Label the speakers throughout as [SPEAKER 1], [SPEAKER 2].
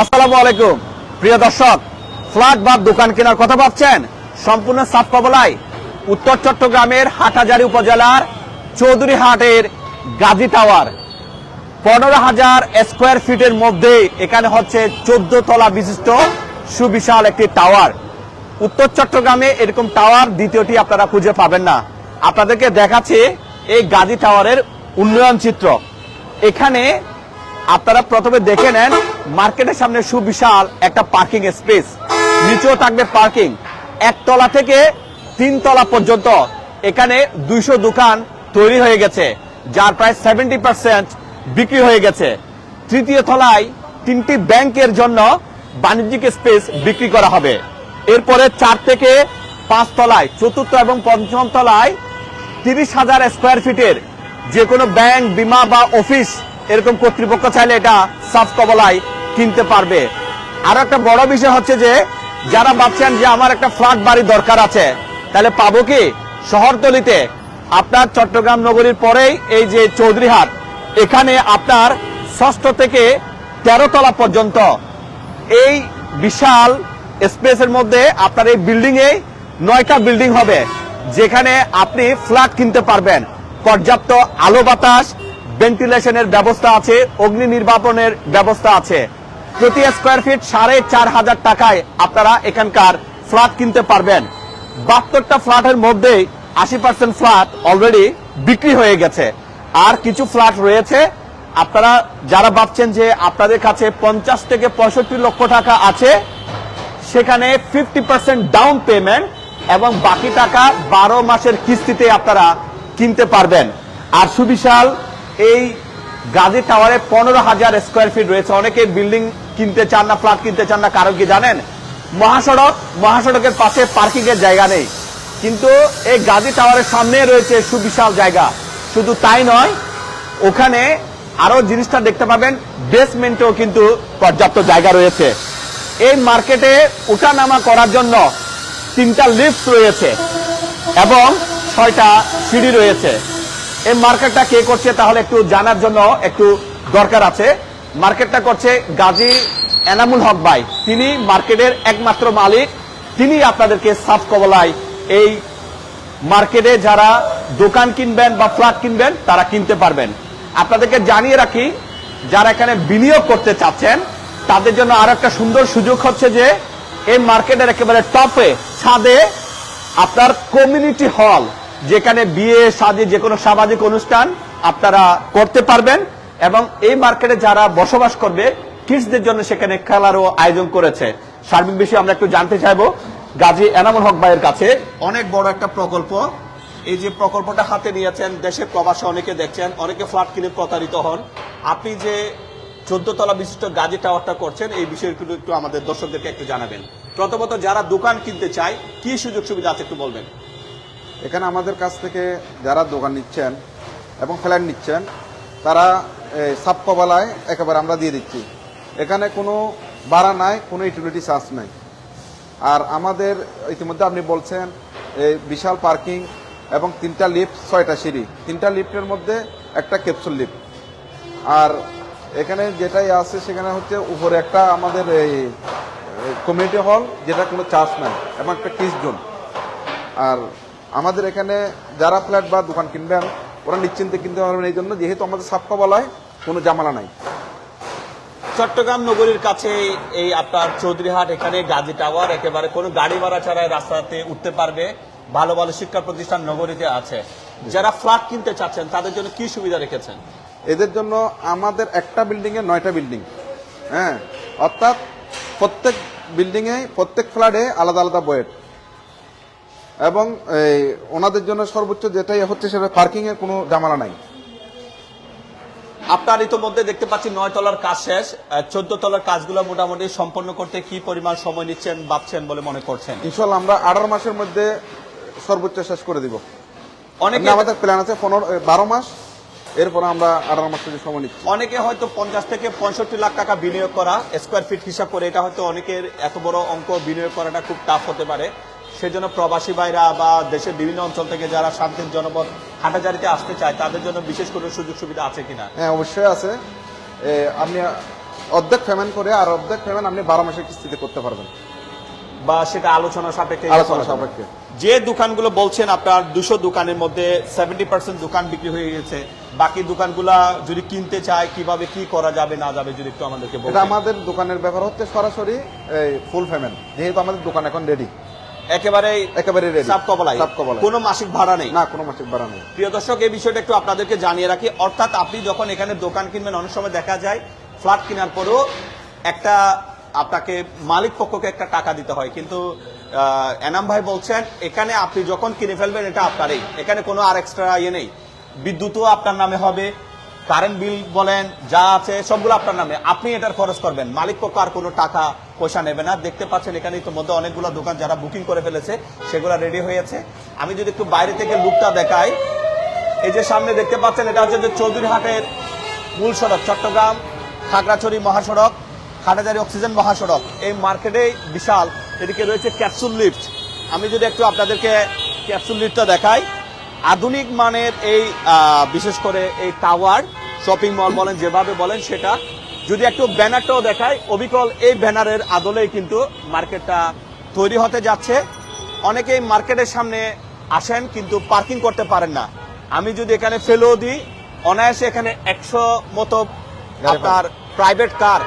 [SPEAKER 1] আসসালামু আলাইকুম। প্রিয় দর্শক, ফ্ল্যাট বা দোকান কেনার কথা ভাবছেন? সম্পূর্ণ সাফ কবলায় উত্তর চট্টগ্রামের হাটহাজারী উপজেলার চৌধুরী হাটের গাজী টাওয়ার। পনেরো হাজার স্কোয়ার ফিটের মধ্যে এখানে হচ্ছে চোদ্দ তলা বিশিষ্ট সুবিশাল একটি টাওয়ার। উত্তর চট্টগ্রামে এরকম টাওয়ার দ্বিতীয়টি আপনারা খুঁজে পাবেন না। আপনাদেরকে দেখাচ্ছে এই গাজী টাওয়ারের উন্নয়ন চিত্র। এখানে আপনারা প্রথমে দেখে নেন মার্কেটের সামনে সুবিশাল একটা পার্কিং স্পেস। নিচেও থাকবে পার্কিং। একতলা থেকে তিন তলা পর্যন্ত। এখানে দুইশো দোকান তৈরি হয়ে গেছে, যার প্রায় সেভেন্টি পার্সেন্ট বিক্রি হয়ে গেছে। তৃতীয় তলায় তিনটি ব্যাংকের জন্য বাণিজ্যিক স্পেস বিক্রি করা হবে। এরপরে চার থেকে পাঁচ তলায়, চতুর্থ এবং পঞ্চম তলায় তিরিশ হাজার স্কোয়ার ফিটের যে কোনো ব্যাংক, বিমা বা অফিস, এরকম কর্তৃপক্ষ চাইলে এটা সাফ কবলায় কিনতে পারবে। আর একটা বড় বিষয় হচ্ছে যে, যারা ভাবছেন যে আমার একটা ফ্ল্যাট বাড়ি দরকার আছে, তাহলে পাবো কি? শহরতলিতে। আপনার চট্টগ্রাম নগরীর পরেই এই যে চৌধুরীহাট, এখানে আপনার ষষ্ঠ থেকে তেরো তলা পর্যন্ত। এই বিশাল স্পেসের মধ্যে আপনার এই বিল্ডিং এ নয়টা বিল্ডিং হবে, যেখানে আপনি ফ্ল্যাট কিনতে পারবেন। পর্যাপ্ত আলো বাতাস, ভেন্টিলেশনের ব্যবস্থা আছে, অগ্নি নির্বাপনের ব্যবস্থা আছে। প্রতি স্কোয়ার ফিট সাড়ে চার হাজার টাকায় আপনারা এখানকার ফ্ল্যাট কিনতে পারবেন। বাহাত্তরটা ফ্ল্যাটের মধ্যে আশি পার্সেন্ট ফ্ল্যাট অলরেডি বিক্রি হয়ে গেছে। আর কিছু ফ্ল্যাট রয়েছে, আপনারা যারা ভাবছেন যে আপনাদের কাছে পঞ্চাশ থেকে পঁয়ষট্টি লক্ষ টাকা আছে, সেখানে ফিফটি পার্সেন্ট ডাউন পেমেন্ট এবং বাকি টাকা বারো মাসের কিস্তিতে আপনারা কিনতে পারবেন। আর সুবিশাল, এই গাজী টাওয়ারে পনেরো হাজার স্কোয়ার ফিট রয়েছে। অনেকে বিল্ডিং কিনতে চান না ফ্ল্যাট কিনতে চান না কারণ কি জানেন? মহাসড়ক, মহাসড়কের পাশে পার্কিং এর জায়গা নেই। কিন্তু এই গাজী টাওয়ারের সামনে রয়েছে সুবিশাল জায়গা। শুধু তাই নয়, ওখানে আরও জিনিসটা দেখতে পাবেন বেসমেন্টেও কিন্তু পর্যাপ্ত জায়গা রয়েছে। এই মার্কেটে উঠানামা করার জন্য তিনটা লিফট রয়েছে এবং ছয়টা সিঁড়ি রয়েছে। এই মার্কেটটা কে করছে তাহলে একটু জানার জন্য একটু দরকার আছে। মার্কেটটা করছে গাজী এনামুল হক ভাই। তিনি মার্কেটের একমাত্র মালিক। তিনি আপনাদেরকে সাফ কবলায় এই মার্কেটে যারা দোকান কিনবেন বা ফ্ল্যাট কিনবেন, তারা কিনতে পারবেন। আপনাদেরকে জানিয়ে রাখি, যারা এখানে বিনিয়োগ করতে চাচ্ছেন, তাদের জন্য আর একটা সুন্দর সুযোগ হচ্ছে যে, এই মার্কেটের একেবারে টপে, ছাদে আপনার কমিউনিটি হল, যেখানে বিয়ে শাদী যে কোনো সামাজিক অনুষ্ঠান আপনারা করতে পারবেন। এবং এই মার্কেটে যারা বসবাস করবে কিডসদের জন্য সেখানে খেলারও আয়োজন করেছে। সার্বিক বিষয়ে আমরা একটু জানতে চাইব গাজী এনামুল হক ভাইয়ের কাছে। অনেক বড় একটা প্রকল্প। এই যে প্রকল্পটা হাতে নিয়েছেন দেশের প্রবাসে অনেকে দেখছেন অনেকে ফ্ল্যাট কিনে প্রতারিত হন। আপনি যে চোদ্দ তলা বিশিষ্ট গাজী টাওয়ারটা করছেন এই বিষয়গুলো একটু আমাদের দর্শকদেরকে একটু জানাবেন। প্রথমত যারা দোকান কিনতে চায় কি সুযোগ সুবিধা আছে একটু বলবেন?
[SPEAKER 2] এখানে আমাদের কাছ থেকে যারা দোকান নিচ্ছেন এবং ফ্ল্যাট নিচ্ছেন তারা সাপ কবালায় একেবারে আমরা দিয়ে দিচ্ছি। এখানে কোনো ভাড়া নাই, কোনো ইউটিলিটি চার্জ নাই। আর আমাদের ইতিমধ্যে আপনি বলছেন এই বিশাল পার্কিং এবং তিনটা লিফট, ছয়টা সিঁড়ি। তিনটা লিফটের মধ্যে একটা ক্যাপসুল লিফট। আর এখানে যেটাই আছে, সেখানে হচ্ছে উপরে একটা আমাদের এই কমিউনিটি হল যেটা কোনো চার্জ নাই এবং একটা কিস জোন আর আমাদের এখানে যারা ফ্ল্যাট বা দোকান কিনবেন নিশ্চিন্তে কিনতে পারবেন এই জন্য যেহেতু আমাদের সাপকা বলায় কোনো জামালা নাই।
[SPEAKER 1] চট্টগ্রাম নগরীর কাছে এই আপনার চৌধুরীহাট এখানে গাজী টাওয়ার একেবারে কোনো গাড়ি ভাড়া ছাড়াই রাস্তাতে উঠতে পারবে ভালো ভালো শিক্ষা প্রতিষ্ঠান নগরীতে আছে। যারা ফ্ল্যাট কিনতে চাচ্ছেন তাদের জন্য কি সুবিধা রেখেছেন?
[SPEAKER 2] এদের জন্য আমাদের একটা বিল্ডিংয়ে নয়টা বিল্ডিং। হ্যাঁ অর্থাৎ প্রত্যেক বিল্ডিংয়ে প্রত্যেক ফ্ল্যাটে আলাদা আলাদা বয়েট। এবং ওনাদের জন্য সর্বোচ্চ যেটাই হচ্ছে সেটা পার্কিংয়ের কোনো জামালা নাই।
[SPEAKER 1] আপনার ইতোমধ্যে দেখতে পাচ্ছি নয় তলার কাজ শেষ। চোদ্দ তলার কাজগুলো মোটামুটি সম্পন্ন করতে কি পরিমাণ সময় নিচ্ছেন ভাবছেন বলে মনে করছেন?
[SPEAKER 2] ইনশাল্লাহ আমরা আঠারো মাসের মধ্যে সর্বোচ্চ শেষ করে দিব।
[SPEAKER 1] অনেকে
[SPEAKER 2] আমাদের প্ল্যান আছে পনেরো বারো মাস এরপর আমরা আঠারো মাস থেকে সময় নিচ্ছি।
[SPEAKER 1] অনেকে হয়তো পঞ্চাশ থেকে পঁয়ষট্টি লাখ টাকা বিনিয়োগ করা স্কোয়ার ফিট হিসাব করে এটা হয়তো অনেকের এত বড় অঙ্ক বিনিয়োগ করাটা খুব টাফ হতে পারে। সেজন্য প্রবাসী ভাইরা বা দেশের বিভিন্ন অঞ্চল থেকে যারা শান্তির জনপদ হাটাজারিতে আসতে চায় তাদের জন্য বিশেষ কোনো সুযোগ সুবিধা আছে কিনা?
[SPEAKER 2] হ্যাঁ অবশ্যই আছে। আপনি অর্ধেক পেমেন্ট করে আর অর্ধেক পেমেন্ট আপনি বারো মাসের কিস্তিতে করতে পারবেন।
[SPEAKER 1] বা সেটা আলোচনা সাপেক্ষে
[SPEAKER 2] আলোচনা সাপেক্ষে।
[SPEAKER 1] যে দোকানগুলো বলছেন আপনার দুশো দোকানের মধ্যে সেভেন্টি পার্সেন্ট দোকান বিক্রি হয়ে গেছে বাকি দোকানগুলা যদি কিনতে চায় কীভাবে কি করা যাবে না যাবে যদি একটু আমাদেরকে
[SPEAKER 2] আমাদের দোকানের ব্যাপার হচ্ছে সরাসরি ফুল পেমেন্ট যেহেতু আমাদের দোকান এখন রেডি
[SPEAKER 1] একেবারে
[SPEAKER 2] একেবারে
[SPEAKER 1] কবলাই
[SPEAKER 2] সাপ
[SPEAKER 1] কোনো মাসিক ভাড়া নেই।
[SPEAKER 2] না কোনো মাসিক ভাড়া নেই।
[SPEAKER 1] প্রিয় দর্শক এই বিষয়টা একটু আপনাদেরকে জানিয়ে রাখি। অর্থাৎ আপনি যখন এখানে দোকান কিনবেন অনেক সময় দেখা যায় ফ্ল্যাট কেনার পরেও একটা আপনাকে মালিক পক্ষকে একটা টাকা দিতে হয়। কিন্তু এনাম ভাই বলছেন এখানে আপনি যখন কিনে ফেলবেন এটা আপনারই। এখানে কোনো আর এক্সট্রা ইয়ে নেই। বিদ্যুৎও আপনার নামে হবে। কারেন্ট বিল বলেন, যা আছে, সবগুলো আপনার নামে। আপনি এটার খরচ করবেন। মালিক পক্ষ আর কোনো টাকা, পয়সা নেবে না। দেখতে পাচ্ছেন এখানে ইতিমধ্যে অনেকগুলো দোকান যারা বুকিং করে ফেলেছে, সেগুলো রেডি হয়েছে। আমি যদি একটু বাইরে থেকে লুকটা দেখাই, এই যে সামনে দেখতে পাচ্ছেন, এটা হচ্ছে যে চৌধুরী হাটের মূল সড়ক, চট্টগ্রাম, খাগড়াছড়ি মহাসড়ক হাটাজারি অক্সিজেন মহাসড়ক। এই মার্কেটে বিশাল। এদিকে রয়েছে ক্যাপসুল লিফট আমি যদি একটু আপনাদেরকে ক্যাপসুল লিফটটা দেখাই আধুনিক মানের এই বিশেষ করে এই টাওয়ার শপিং মল বলেন যেভাবে বলেন সেটা। যদি একটু ব্যানারটাও দেখায় অবিকল এই ব্যানারের আদলেই কিন্তু মার্কেটটা তৈরি হতে যাচ্ছে। অনেকেই মার্কেটের সামনে আসেন কিন্তু পার্কিং করতে পারেন না। আমি যদি এখানে ফেলেও দিই অনায়াসে এখানে একশো মতো আপনার প্রাইভেট কার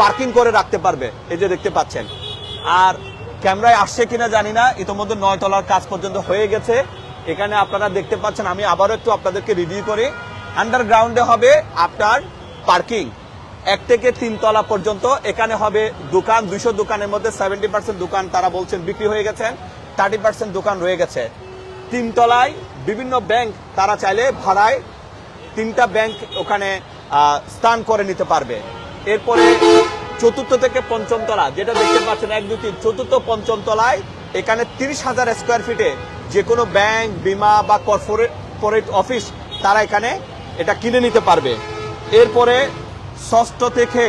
[SPEAKER 1] পার্কিং করে রাখতে পারবে এই যে দেখতে পাচ্ছেন। আর ক্যামেরায় আসছে কিনা জানি না ইতোমধ্যে নয় তলার কাজ পর্যন্ত হয়ে গেছে। এখানে আপনারা দেখতে পাচ্ছেন, আমি আবারও একটু আপনাদেরকে রিভিউ করি। আন্ডারগ্রাউন্ডে হবে আপনার পার্কিং এক থেকে তিন তলা পর্যন্ত। এখানে হবে দোকান দুইশো দোকানের মধ্যে সেভেন্টি পার্সেন্ট দোকান তারা বলছেন বিক্রি হয়ে গেছেন থার্টি পার্সেন্ট দোকান রয়ে গেছে। তিন তলায় বিভিন্ন ব্যাংক তারা চাইলে ভাড়ায় তিনটা ব্যাংক ওখানে স্থান করে নিতে পারবে। এরপরে চতুর্থ থেকে পঞ্চম তলা, যেটা দেখতে পাচ্ছেন, এক, দুই, তিন, চতুর্থ, পঞ্চম তলায় এখানে তিরিশ হাজার স্কোয়ার ফিটে যে কোনো ব্যাংক, বিমা বা কর্পোরেট অফিস, তারা এখানে এটা কিনে নিতে পারবে। এরপরে ষষ্ঠ থেকে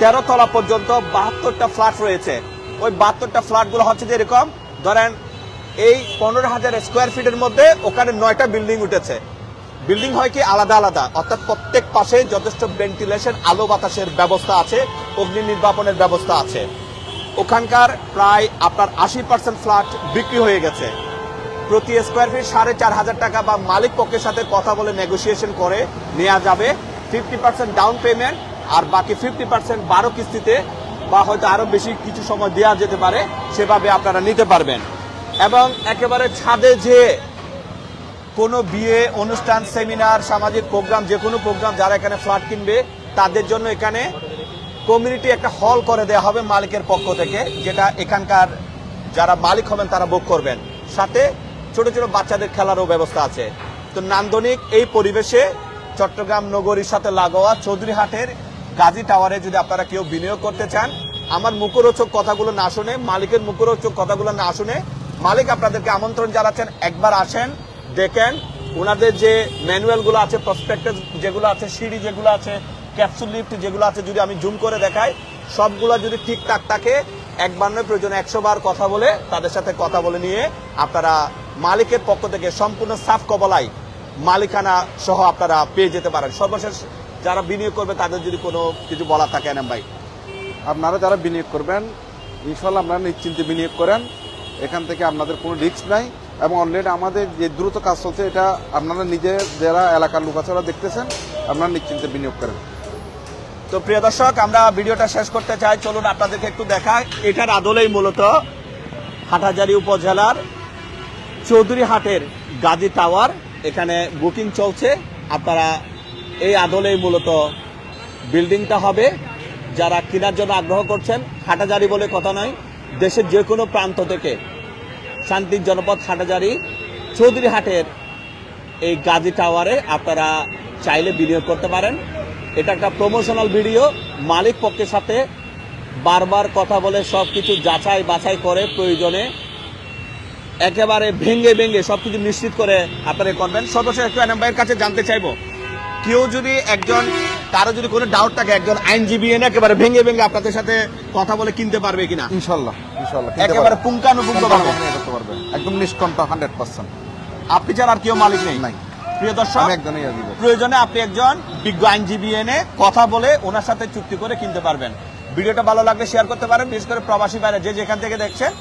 [SPEAKER 1] তেরো তলা পর্যন্ত বাহাত্তরটা ফ্ল্যাট রয়েছে। ওই বাহাত্তরটা ফ্ল্যাটগুলো হচ্ছে যে এরকম, ধরেন এই পনেরো হাজার স্কোয়ার ফিটের মধ্যে ওখানে নয়টা বিল্ডিং উঠেছে। বিল্ডিং হয় কি আলাদা আলাদা, অর্থাৎ প্রত্যেক পাশে যথেষ্ট ভেন্টিলেশন আলো বাতাসের ব্যবস্থা আছে, অগ্নি নির্বাপনের ব্যবস্থা আছে। ওখানকার প্রায় আপনার আশি পার্সেন্ট ফ্ল্যাট বিক্রি হয়ে গেছে। প্রতি স্কোয়ার ফিট সাড়ে চার হাজার টাকা বা মালিক পক্ষের সাথে কথা বলে নেগোসিয়েশন করে নেওয়া যাবে। ফিফটি পার্সেন্ট ডাউন পেমেন্ট আর বাকি ফিফটি পার্সেন্ট বারো কিস্তিতে বা হয়তো আরও বেশি কিছু সময় দেওয়া যেতে পারে, সেভাবে আপনারা নিতে পারবেন। এবং একেবারে ছাদে যে কোনো বিয়ে, অনুষ্ঠান সেমিনার সামাজিক প্রোগ্রাম যে কোনো প্রোগ্রাম যারা এখানে ফ্ল্যাট কিনবে, তাদের জন্য এখানে কমিউনিটি একটা হল করে দেওয়া হবে মালিকের পক্ষ থেকে, যেটা এখানকার যারা মালিক হবেন তারা বুক করবেন। সাথে ছোট ছোট বাচ্চাদের খেলারও ব্যবস্থা আছে। তো নান্দনিক এই পরিবেশে চট্টগ্রাম নগরীর সাথে লাগোয়া চৌধুরীহাটের গাজী টাওয়ারে যদি আপনারা কেউ বিনিয়োগ করতে চান, আমার মুখরোচক কথাগুলো না শুনে, মালিকের মুখরোচক কথাগুলো না শুনে মালিক আপনাদেরকে আমন্ত্রণ জানাচ্ছেন, একবার আসেন, দেখেন ওনাদের যে ম্যানুয়ালগুলো আছে প্রসপেক্টাস যেগুলো আছে, সিঁড়ি যেগুলো আছে ক্যাপসুল লিফট যেগুলো আছে যদি আমি জুম করে দেখাই, সবগুলো যদি ঠিকঠাক থাকে, একবার নয়, প্রয়োজন একশো বার কথা বলে তাদের সাথে কথা বলে নিয়ে আপনারা মালিকের পক্ষ থেকে সম্পূর্ণ সাফ কবলাই মালিকানা সহ আপনারা পেয়ে যেতে পারেন। সর্বশেষ যারা বিনিয়োগ করবে, তাদের যদি কোনো কিছু বলা থাকে, এনাম ভাই।
[SPEAKER 2] আপনারা যারা বিনিয়োগ করবেন ইনশাল্লাহ আপনারা নিশ্চিন্তে বিনিয়োগ করেন। এখান থেকে আপনাদের কোনো রিস্ক নাই এবং অলরেডি আমাদের যে দ্রুত কাজ চলছে, এটা আপনারা নিজে, যারা এলাকার লোক আছে, ওরা দেখতেছেন, আপনারা নিশ্চিন্তে বিনিয়োগ করেন।
[SPEAKER 1] তো প্রিয় দর্শক, আমরা ভিডিওটা শেষ করতে চাই। চলুন আপনাদেরকে একটু দেখাই। এটার আদলেই মূলত হাটহাজারী উপজেলার চৌধুরী হাটের গাজী টাওয়ার। এখানে বুকিং চলছে। আপনারা এই আদলেই মূলত বিল্ডিংটা হবে। যারা কেনার জন্য আগ্রহ করছেন হাটাজারি বলে কথা নয়, দেশের যে কোনো প্রান্ত থেকে শান্তির জনপদ হাটাজারি চৌধুরী হাটের এই গাজী টাওয়ারে আপনারা চাইলে বিনিয়োগ করতে পারেন। এটা একটা প্রমোশনাল ভিডিও মালিক পক্ষের সাথে বারবার কথা বলে সব কিছু যাচাই বাছাই করে প্রয়োজনে। একেবারে ভেঙ্গে ভেঙ্গে সবকিছু নিশ্চিত করে আপনারা করবেন সর্বশেষ একটু এনাম ভাইয়ের কাছে জানতে চাইব কেউ যদি একজন কারও যদি কোনো ডাউট থাকে একজন আইনজীবী এনে একেবারে ভেঙ্গে ভেঙ্গে আপনাদের সাথে কথা বলে কিনতে পারবে কিনা?
[SPEAKER 2] ইনশাল্লাহ ইনশাল্লাহ
[SPEAKER 1] একেবারে পুঙ্খানুপুঙ্খ
[SPEAKER 2] করতে পারবে। একদম নিষ্কণ্ঠ হান্ড্রেড পার্সেন্ট
[SPEAKER 1] আপনি ছাড়া আর কেউ মালিক নেই।
[SPEAKER 2] নাই।
[SPEAKER 1] প্রিয় দর্শক প্রয়োজনে আপনি একজন বিজ্ঞ আইনজীবী এনে কথা বলে ওনার সাথে চুক্তি করে কিনতে পারবেন। ভিডিওটা ভালো লাগলে শেয়ার করতে পারেন বিশেষ করে প্রবাসী বাইরে যে যেখান থেকে দেখছেন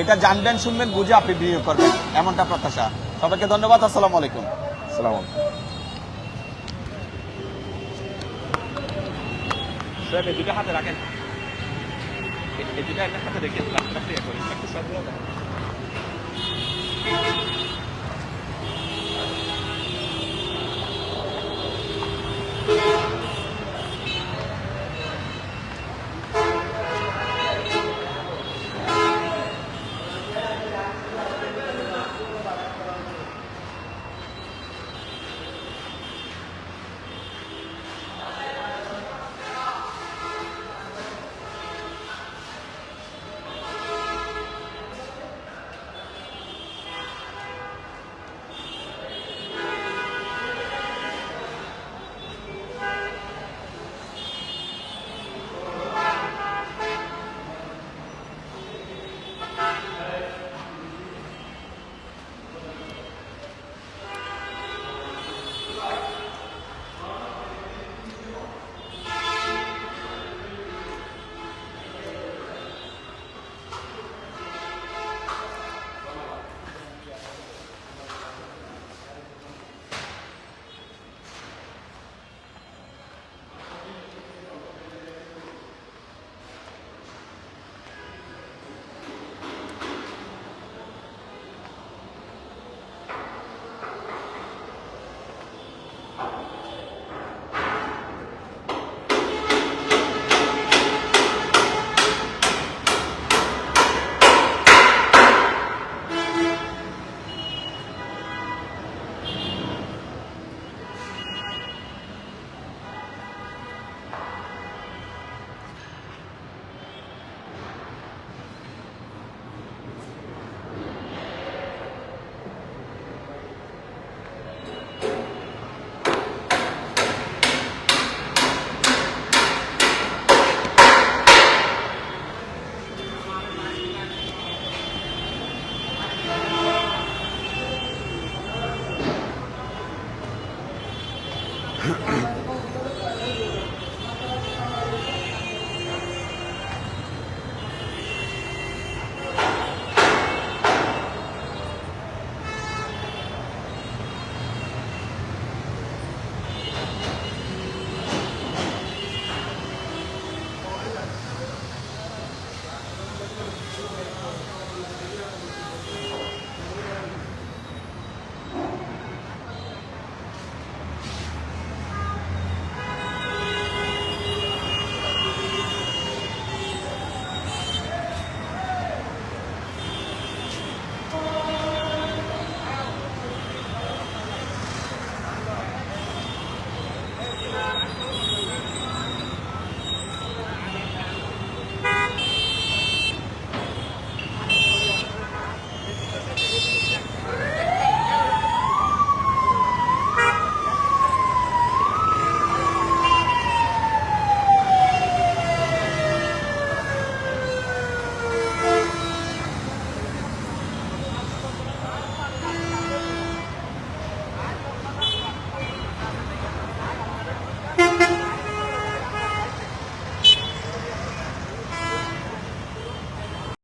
[SPEAKER 1] এটা জানবেন শুনবেন বুঝে আপনি বিনিয়োগ করবেন। এমনটা প্রত্যাশা। সবাইকে ধন্যবাদ আসসালামু আলাইকুম।
[SPEAKER 2] সালাম আলাইকুম।
[SPEAKER 1] দুটো হাতে রাখেন। এই দুটো একটা হাতে রেখে রাখতে রাখতে